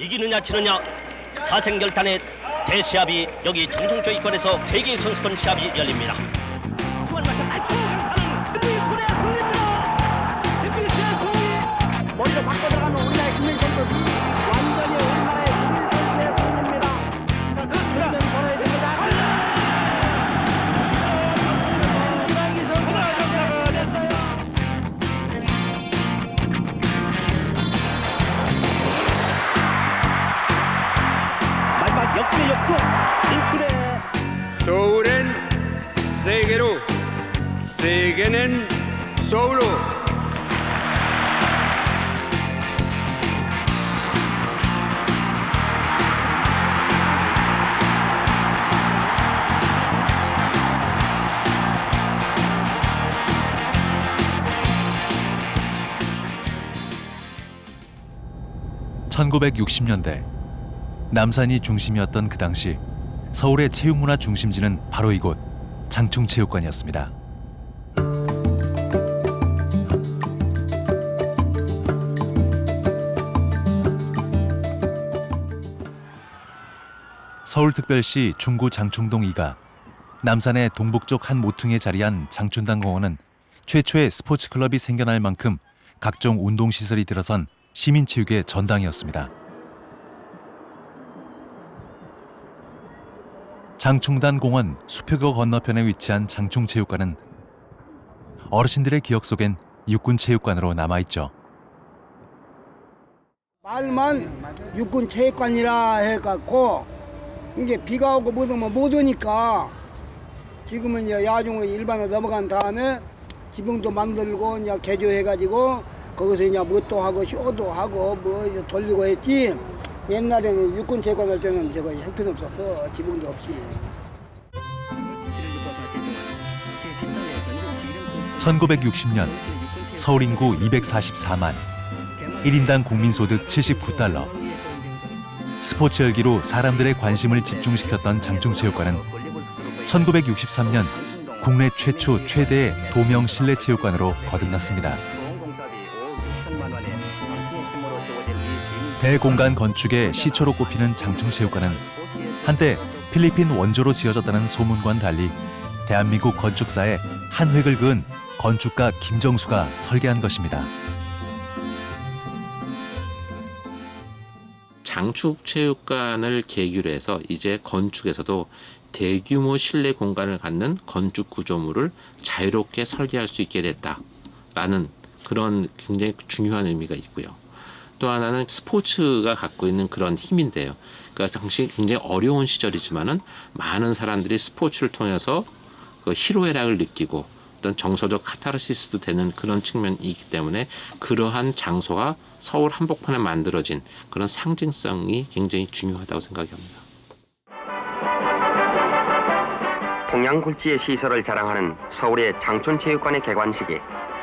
이기느냐 지느냐 사생결단의 대시합이 여기 장충조 입권에서 세계 선수권 시합이 열립니다. 서울로 (1960년대) 남산이 중심이었던 그 당시 서울의 체육문화 중심지는 바로 이곳 장충체육관이었습니다. 서울특별시 중구 장충동 2가 남산의 동북쪽 한 모퉁이에 자리한 장춘당 공원은 최초의 스포츠 클럽이 생겨날 만큼 각종 운동 시설이 들어선 시민 체육의 전당이었습니다. 장충단 공원 수표교 건너편에 위치한 장충체육관은 어르신들의 기억 속엔 육군체육관으로 남아있죠. 말만 육군 체육관이라 해갖고 이제 비가 오고 못 오면 못 오니까 지금은 이제 야중을 일반으로 넘어간 다음에 지붕도 만들고 이제 개조해가지고 거기서 이제 뭣도 하고 쇼도 하고 뭐 이제 돌리고 했지. 옛날에는 육군 체육관 할 때는 저거 형편없었어. 지붕도 없이. 1960년 서울 인구 244만, 1인당 국민소득 79달러. 스포츠 열기로 사람들의 관심을 집중시켰던 장충체육관은 1963년 국내 최초 최대의 도명 실내 체육관으로 거듭났습니다. 대공간 건축의 시초로 꼽히는 장충체육관은 한때 필리핀 원조로 지어졌다는 소문과는 달리 대한민국 건축사에 한 획을 그은 건축가 김정수가 설계한 것입니다. 장축체육관을 계기로 해서 이제 건축에서도 대규모 실내 공간을 갖는 건축 구조물을 자유롭게 설계할 수 있게 됐다라는 그런 굉장히 중요한 의미가 있고요. 또 하나는 스포츠가 갖고 있는 그런 힘인데요. 그러니까 당시 굉장히 어려운 시절이지만은 많은 사람들이 스포츠를 통해서 그 희로애락을 느끼고 어떤 정서적 카타르시스도 되는 그런 측면이 있기 때문에 그러한 장소가 서울 한복판에 만들어진 그런 상징성이 굉장히 중요하다고 생각이 합니다. 동양굴지의 시설을 자랑하는 서울의 장춘체육관의 개관식이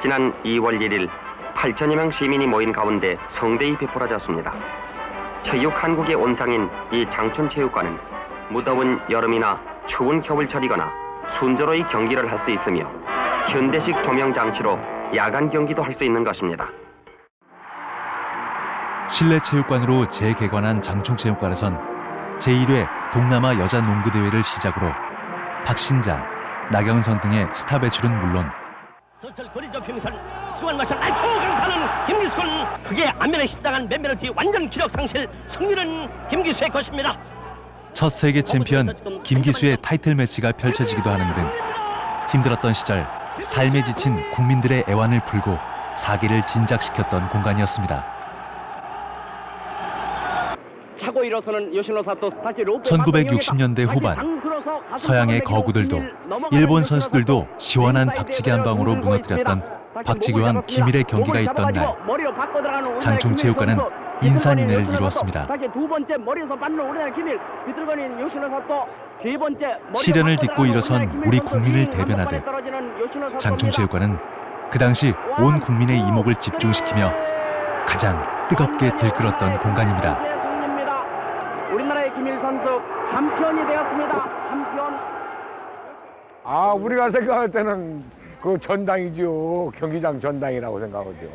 지난 2월 1일 8천여 명 시민이 모인 가운데 성대히 베풀어졌습니다. 체육 한국의 온상인 이 장춘체육관은 무더운 여름이나 추운 겨울철이거나 순조로이 경기를 할 수 있으며 현대식 조명 장치로 야간 경기도 할 수 있는 것입니다. 실내 체육관으로 재개관한 장충체육관에선 제1회 동남아 여자 농구 대회를 시작으로 박신자, 나경선 등의 스타 배출은 물론 선설 거리 좁힘선 중앙 마샬 아이고 강타는 김기수군 그게 안면에 실당한 몇몇을 뒤 완전 기력 상실 승리는 김기수의 것입니다. 첫 세계 챔피언 김기수의 타이틀 매치가 펼쳐지기도 하는 등 힘들었던 시절 삶에 지친 국민들의 애환을 풀고 사기를 진작시켰던 공간이었습니다. 차고 일어서는 요시노 사토 다시 롯데 1960년대 후반 서양의 거구들도 일본 선수들도. 시원한 박치기 한 방으로 무너뜨렸던 몸을 김일의. 경기가 있던 날 장충체육관은. 인산인해를 이루었습니다. 시련을 딛고 일어선 우리. 국민을 이 대변하듯. 장충체육관은 그 당시 온 국민의 이목을 집중시키며 가장 뜨겁게 들끓었던 공간입니다. 챔피언이 되었습니다. 챔피언. 아, 우리가 생각할 때는 그 전당이죠. 경기장 전당이라고 생각하죠.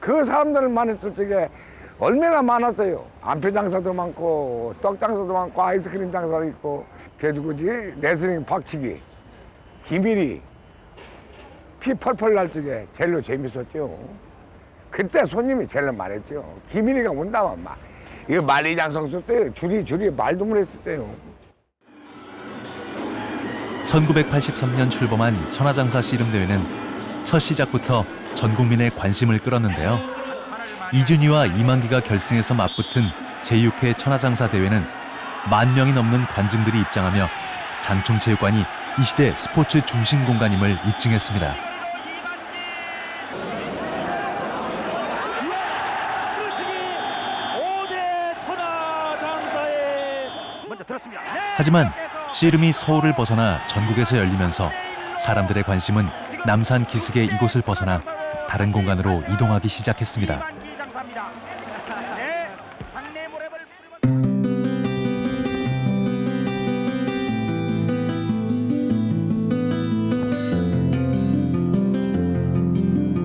그 사람들을 만났을 적에 얼마나 많았어요. 안표 장사도 많고 떡 장사도 많고 아이스크림 장사도 있고 돼지고기 레슬링 박치기 기밀이 피 펄펄 날 적에 제일로 재밌었죠. 그때 손님이 제일 많았죠. 기밀이가 온다면 막 이거 만리장성 썼어요. 줄이 줄이 말도 못했었어요. 1983년 출범한 천하장사 씨름대회는 첫 시작부터 전 국민의 관심을 끌었는데요. 이준희와 이만기가 결승에서 맞붙은 제6회 천하장사 대회는 만 명이 넘는 관중들이 입장하며 장충체육관이 이 시대 스포츠 중심 공간임을 입증했습니다. 먼저 들었습니다. 하지만 씨름이 서울을 벗어나 전국에서 열리면서 사람들의 관심은 남산 기슭의 이곳을 벗어나 다른 공간으로 이동하기 시작했습니다. 이만기 장사입니다. 네, 장내 모랩을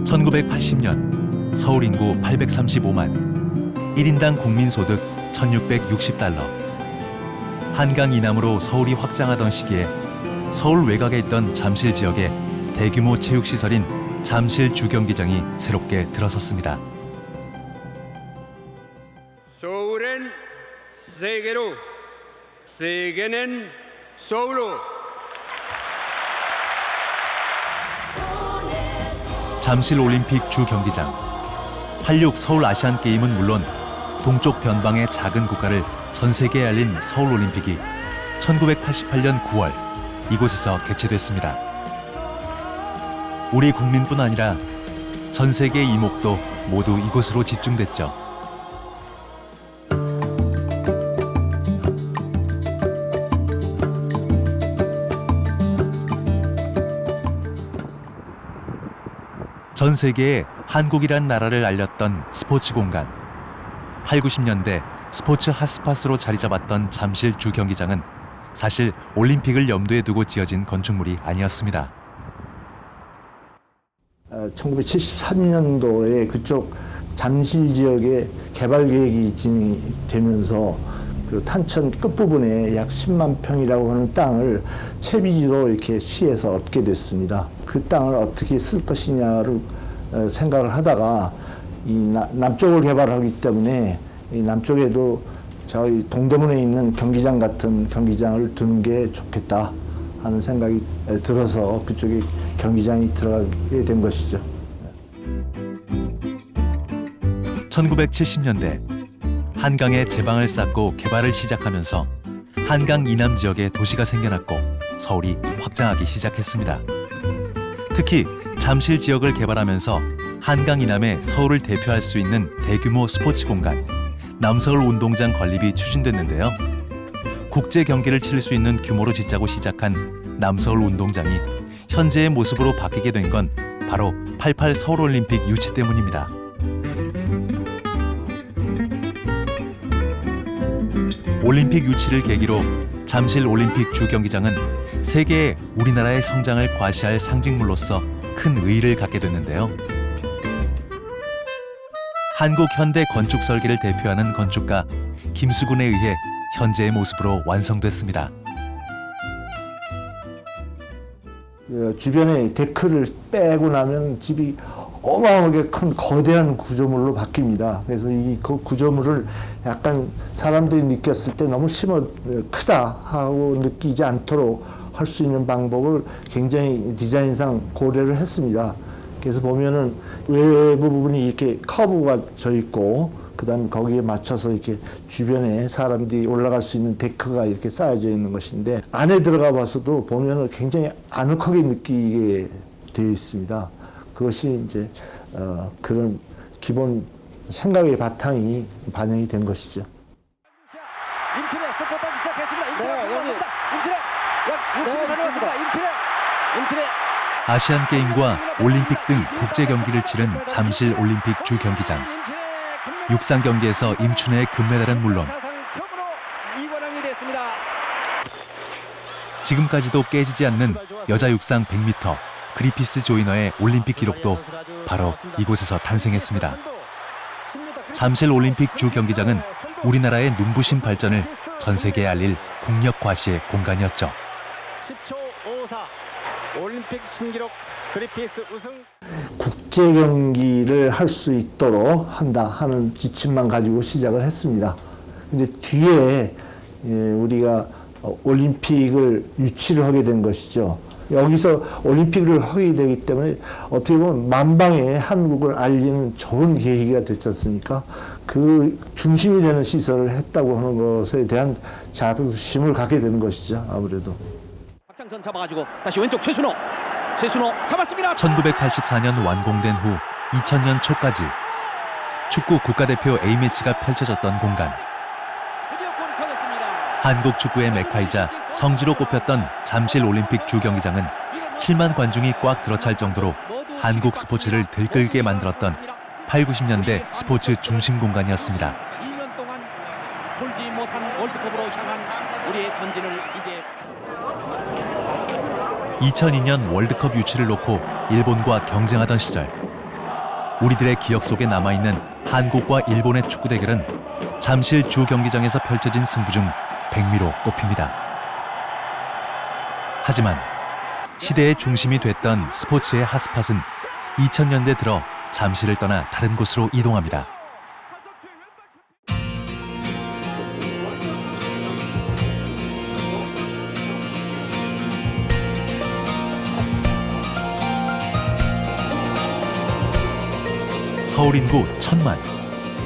1980년 서울 인구 835만, 1인당 국민 소득 1660달러. 한강 이남으로 서울이 확장하던 시기에 서울 외곽에 있던 잠실 지역에 대규모 체육 시설인 잠실 주경기장이 새롭게 들어섰습니다. 서울엔 세계로, 세계는 서울로. 잠실 올림픽 주 경기장. 86 서울 아시안 게임은 물론 동쪽 변방의 작은 국가를 전 세계에 알린 서울 올림픽이 1988년 9월 이곳에서 개최됐습니다. 우리 국민뿐 아니라 전 세계의 이목도 모두 이곳으로 집중됐죠. 전 세계에 한국이란 나라를 알렸던 스포츠 공간. 8, 90년대 스포츠 핫스팟으로 자리 잡았던 잠실 주 경기장은 사실 올림픽을 염두에 두고 지어진 건축물이 아니었습니다. 1973년도에 그쪽 잠실 지역에 개발 계획이 진행되면서 그 탄천 끝부분에 약 10만 평이라고 하는 땅을 채비지로 이렇게 시에서 얻게 됐습니다. 그 땅을 어떻게 쓸 것이냐를 어, 생각을 하다가 이 나- 남쪽을 개발하기 때문에 이 남쪽에도 저희 동대문에 있는 경기장 같은 경기장을 두는 게 좋겠다 하는 생각이 에, 들어서 그쪽에 경기장이 들어가게 된 것이죠. 1970년대 한강에 제방을 쌓고 개발을 시작하면서 한강 이남 지역에 도시가 생겨났고 서울이 확장하기 시작했습니다. 특히 잠실 지역을 개발하면서 한강 이남에 서울을 대표할 수 있는 대규모 스포츠 공간 남서울 운동장 건립이 추진됐는데요. 국제 경기를 치를 수 있는 규모로 짓자고 시작한 남서울 운동장이 현재의 모습으로 바뀌게 된 건 바로 88 서울 올림픽 유치 때문입니다. 올림픽 유치를 계기로 잠실 올림픽 주 경기장은 세계에 우리나라의 성장을 과시할 상징물로서 큰 의의를 갖게 됐는데요. 한국 현대 건축 설계를 대표하는 건축가 김수근에 의해 현재의 모습으로 완성됐습니다. 그 주변에 데크를 빼고 나면 집이 어마어마하게 큰 거대한 구조물로 바뀝니다. 그래서 이 그 구조물을 약간 사람들이 느꼈을 때 너무 심어 크다 하고 느끼지 않도록 할 수 있는 방법을 굉장히 디자인상 고려를 했습니다. 그래서 보면은 외부 부분이 이렇게 커브가 져 있고 그다음에 거기에 맞춰서 이렇게 주변에 사람들이 올라갈 수 있는 데크가 이렇게 쌓여져 있는 것인데 안에 들어가 봐서도 보면은 굉장히 아늑하게 느끼게 되어 있습니다. 그것이 이제 어, 그런 기본 생각의 바탕이 반영이 된 것이죠. 임춘의 서포트하기 시작했습니다. 임춘의 들어왔습니다. 임춘의 약 60이 다녀왔습니다. 임춘의 임춘의 아시안 게임과 올림픽 등 국제 경기를 치른 잠실 올림픽 주 경기장. 육상 경기에서 임춘혜의 금메달은 물론. 지금까지도 깨지지 않는 여자 육상 100m 그리피스 조이너의 올림픽 기록도 바로 이곳에서 탄생했습니다. 잠실 올림픽 주 경기장은 우리나라의 눈부신 발전을 전 세계에 알릴 국력 과시의 공간이었죠. 10초 54 올림픽 신기록 그리피스 우승 국제 경기를 할 수 있도록 한다 하는 지침만 가지고 시작을 했습니다. 근데 뒤에 예, 우리가 어, 올림픽을 유치를 하게 된 것이죠. 여기서 올림픽을 하게 되기 때문에 어떻게 보면 만방에 한국을 알리는 좋은 계기가 됐지 않습니까? 그 중심이 되는 시설을 했다고 하는 것에 대한 자부심을 갖게 되는 것이죠. 아무래도. 박장선 잡아가지고 다시 왼쪽 최순호 최순호 잡았습니다 1984년 완공된 후 2000년 초까지 축구 국가대표 A매치가 펼쳐졌던 공간. 한국 축구의 메카이자 성지로 꼽혔던 잠실 올림픽 주 경기장은 7만 관중이 꽉 들어찰 정도로 한국 스포츠를 들끓게 만들었던 8, 90년대 스포츠 중심 공간이었습니다. 2년 동안 돌지 못한 월드컵으로 향한 우리의 전진을 이제 2002년 월드컵 유치를 놓고 일본과 경쟁하던 시절 우리들의 기억 속에 남아있는 한국과 일본의 축구 대결은 잠실 주 경기장에서 펼쳐진 승부 중 백미로 꼽힙니다. 하지만 시대의 중심이 됐던 스포츠의 핫스팟은 2000년대 들어 잠실을 떠나 다른 곳으로 이동합니다. 서울 인구 천만,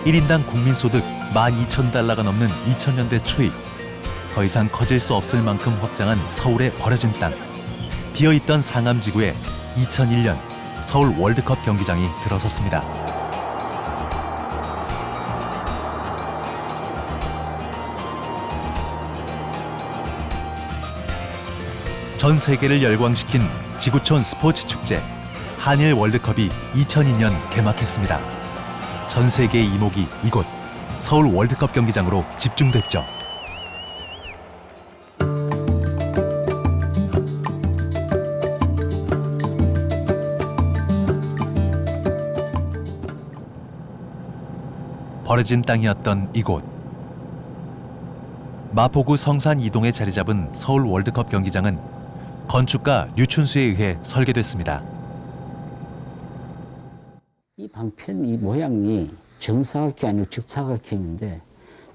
1인당 국민소득 12,000달러가 넘는 2000년대 초입, 더 이상 커질 수 없을 만큼 확장한 서울의 버려진 땅, 비어있던 상암지구에 2001년 서울 월드컵 경기장이 들어섰습니다. 전 세계를 열광시킨 지구촌 스포츠 축제 한일 월드컵이 2002년 개막했습니다. 전 세계의 이목이 이곳 서울 월드컵 경기장으로 집중됐죠. 버려진 땅이었던 이곳. 마포구 성산 이동에 자리 잡은 서울 월드컵 경기장은 건축가 류춘수에 의해 설계됐습니다. 이 방편 이 모양이 정사각형 아니고 직사각형인데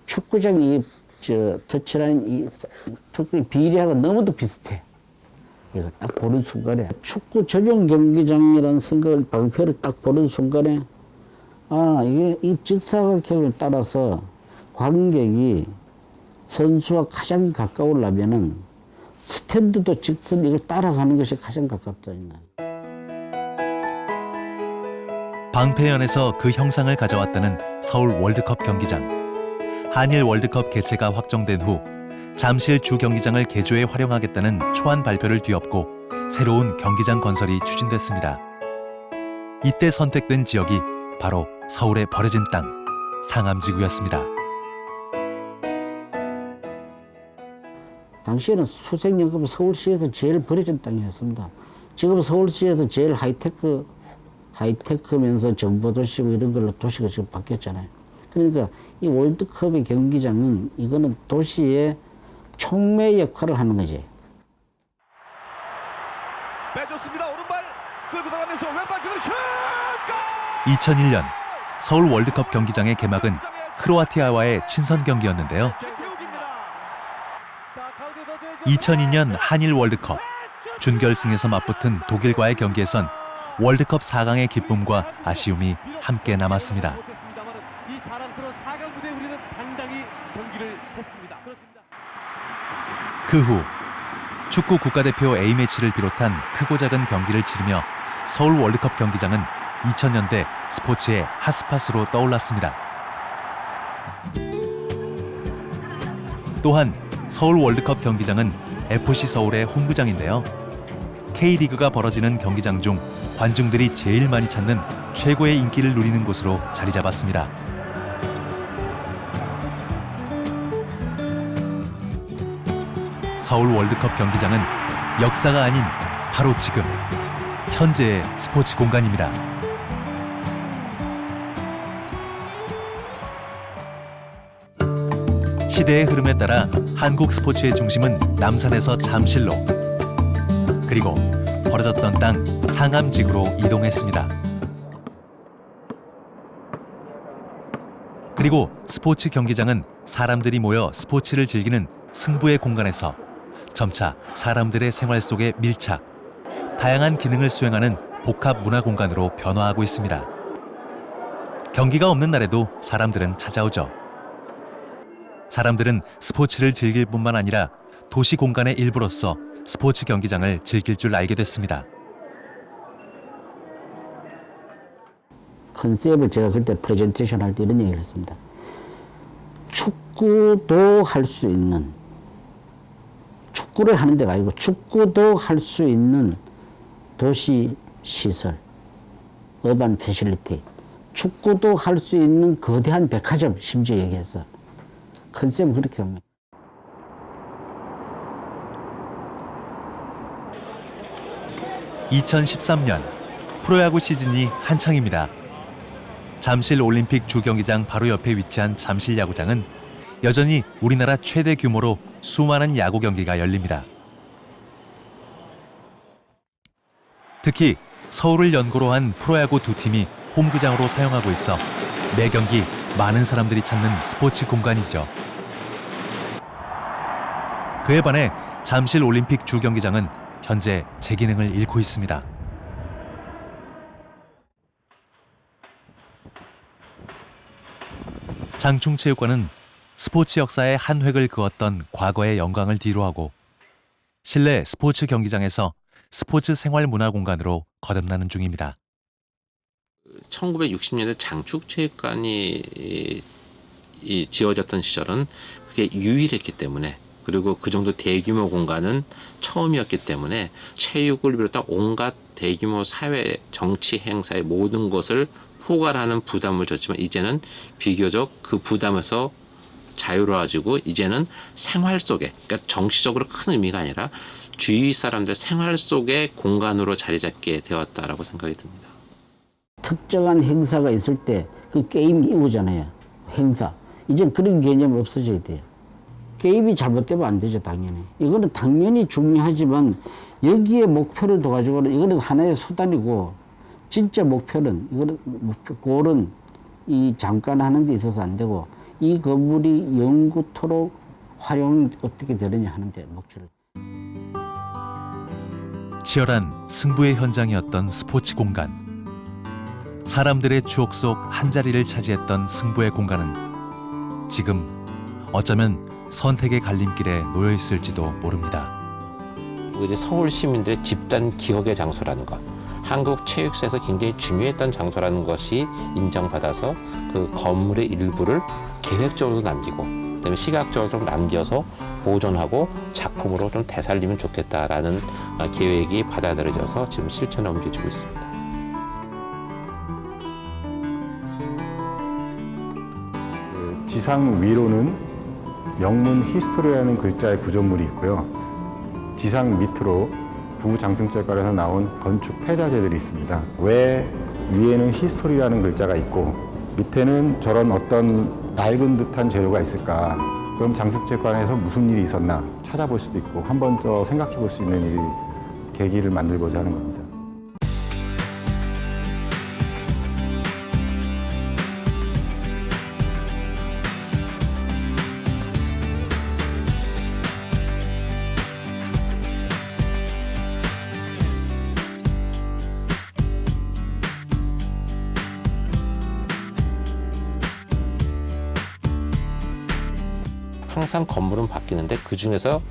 축구장 이저 터치라인 이 축구 비례하고 너무도 비슷해. 이거 딱 보는 순간에 축구 전용 경기장이라는 생각을 방편을 딱 보는 순간에 아 이게 이 직사각형을 따라서 관객이 선수와 가장 가까우려면은 스탠드도 직선 이걸 따라가는 것이 가장 가깝다. 방패연에서 그 형상을 가져왔다는 서울 월드컵 경기장. 한일 월드컵 개최가 확정된 후 잠실 주 경기장을 개조해 활용하겠다는 초안 발표를 뒤엎고 새로운 경기장 건설이 추진됐습니다. 이때 선택된 지역이 바로 서울의 버려진 땅 상암지구였습니다. 당시에는 수색연금 서울시에서 제일 버려진 땅이었습니다. 지금 서울시에서 제일 하이테크, 하이테크면서 정보도시고 이런 걸로 도시가 지금 바뀌었잖아요. 그러니까 이 월드컵의 경기장은 이거는 도시의 촉매 역할을 하는 거지. 빼줬습니다 오른발 끌고 들어가면서 왼발 그대로 슛 2001년 서울 월드컵 경기장의 개막은 크로아티아와의 친선 경기였는데요. 2002년 한일 월드컵 준결승에서 맞붙은 독일과의 경기에선 월드컵 4강의 기쁨과 아쉬움이 함께 남았습니다. 이 자랑스러운 4강 무대에 우리는 당당히 경기를 했습니다. 그렇습니다. 그 후 축구 국가대표 A매치를 비롯한 크고 작은 경기를 치르며 서울 월드컵 경기장은 2000년대 스포츠의 핫스팟으로 떠올랐습니다. 또한 서울 월드컵 경기장은 FC 서울의 홈구장인데요. K리그가 벌어지는 경기장 중 관중들이 제일 많이 찾는 최고의 인기를 누리는 곳으로 자리 잡았습니다. 서울 월드컵 경기장은 역사가 아닌 바로 지금 현재의 스포츠 공간입니다. 시대의 흐름에 따라 한국 스포츠의 중심은 남산에서 잠실로 그리고 벌어졌던 땅 상암지구로 이동했습니다. 그리고 스포츠 경기장은 사람들이 모여 스포츠를 즐기는 승부의 공간에서 점차 사람들의 생활 속에 밀착, 다양한 기능을 수행하는 복합 문화 공간으로 변화하고 있습니다. 경기가 없는 날에도 사람들은 찾아오죠. 사람들은 스포츠를 즐길 뿐만 아니라 도시 공간의 일부로서 스포츠 경기장을 즐길 줄 알게 됐습니다. 컨셉을 제가 그때 프레젠테이션 할 때 이런 얘기를 했습니다. 축구도 할 수 있는 축구를 하는 데가 아니고 축구도 할 수 있는 도시 시설, 어반 패실리티, 축구도 할 수 있는 거대한 백화점 심지어 얘기했어. 컨셉을 그렇게 합니다. (2013년) 프로야구 시즌이 한창입니다. 잠실 올림픽 주경기장 바로 옆에 위치한 잠실 야구장은 여전히 우리나라 최대 규모로 수많은 야구 경기가 열립니다. 특히 서울을 연고로 한 프로야구 두 팀이 홈구장으로 사용하고 있어 매 경기 많은 사람들이 찾는 스포츠 공간이죠. 그에 반해 잠실 올림픽 주경기장은 현재 제 기능을 잃고 있습니다. 장충체육관은 스포츠 역사의 한 획을 그었던 과거의 영광을 뒤로하고 실내 스포츠 경기장에서 스포츠 생활 문화 공간으로 거듭나는 중입니다. 1960년대 장축체육관이 지어졌던 시절은 그게 유일했기 때문에 그리고 그 정도 대규모 공간은 처음이었기 때문에 체육을 비롯한 온갖 대규모 사회 정치 행사의 모든 것을 포괄하는 부담을 줬지만 이제는 비교적 그 부담에서 자유로워지고 이제는 생활 속에 그러니까 정치적으로 큰 의미가 아니라 주위 사람들 생활 속의 공간으로 자리 잡게 되었다라고 생각이 듭니다. 특정한 행사가 있을 때 그 게임 이후잖아요. 행사. 이제 그런 개념 없어져야 돼요. 게임이 잘못되면 안 되죠, 당연히. 이거는 당연히 중요하지만 여기에 목표를 둬가지고는 이거는 하나의 수단이고 진짜 목표는 이거는 목표 골은 이 잠깐 하는 데 있어서 안 되고 이 건물이 영구토록 활용 어떻게 되느냐 하는데 목표를. 치열한 승부의 현장이었던 스포츠 공간. 사람들의 추억 속 한 자리를 차지했던 승부의 공간은 지금 어쩌면 선택의 갈림길에 놓여 있을지도 모릅니다. 우리 서울 시민들의 집단 기억의 장소라는 것, 한국 체육사에서 굉장히 중요했던 장소라는 것이 인정받아서 그 건물의 일부를 계획적으로 남기고 그다음에 시각적으로 좀 남겨서 보존하고 작품으로 좀 되살리면 좋겠다라는 어, 계획이 받아들여져서 지금 실천에 옮겨지고 있습니다. 지상 위로는 영문 히스토리라는 글자의 구조물이 있고요. 지상 밑으로 부장충체과에서 나온 건축 폐자재들이 있습니다. 왜 위에는 히스토리라는 글자가 있고 밑에는 저런 어떤 낡은 듯한 재료가 있을까? 그럼 장축체관에서 무슨 일이 있었나 찾아볼 수도 있고 한 번 더 생각해 볼 수 있는 일이 계기를 만들고자 하는 겁니다. 항상 건물은 바뀌는데 그 중에서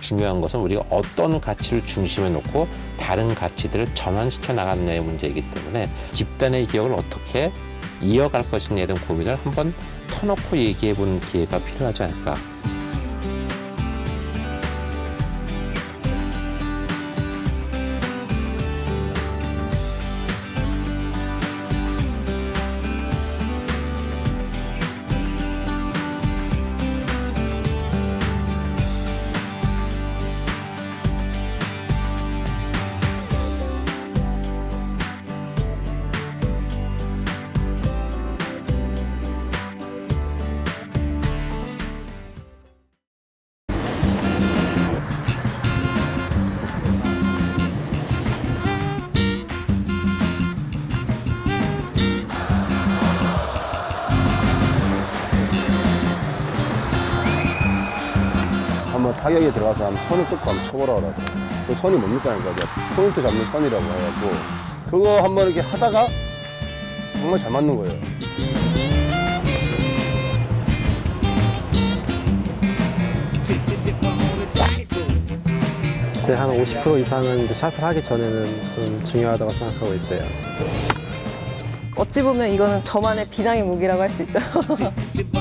중요한 것은 우리가 어떤 가치를 중심에 놓고 다른 가치들을 전환시켜 나가느냐의 문제이기 때문에 집단의 기억을 어떻게 이어갈 것이냐에 대한 고민을 한번 터놓고 얘기해 보는 기회가 필요하지 않을까. 타격에 들어가서 한번 선을 끊고 한번 쳐보라 그러고 그 선이 뭡니까 그러니까 이제 포인트 잡는 선이라고 해갖고 그거 한번 이렇게 하다가 정말 잘 맞는 거예요. 글쎄 한50% 이상은 이제 샷을 하기 전에는 좀 중요하다고 생각하고 있어요. 어찌 보면 이거는 저만의 비장의 무기라고 할 수 있죠.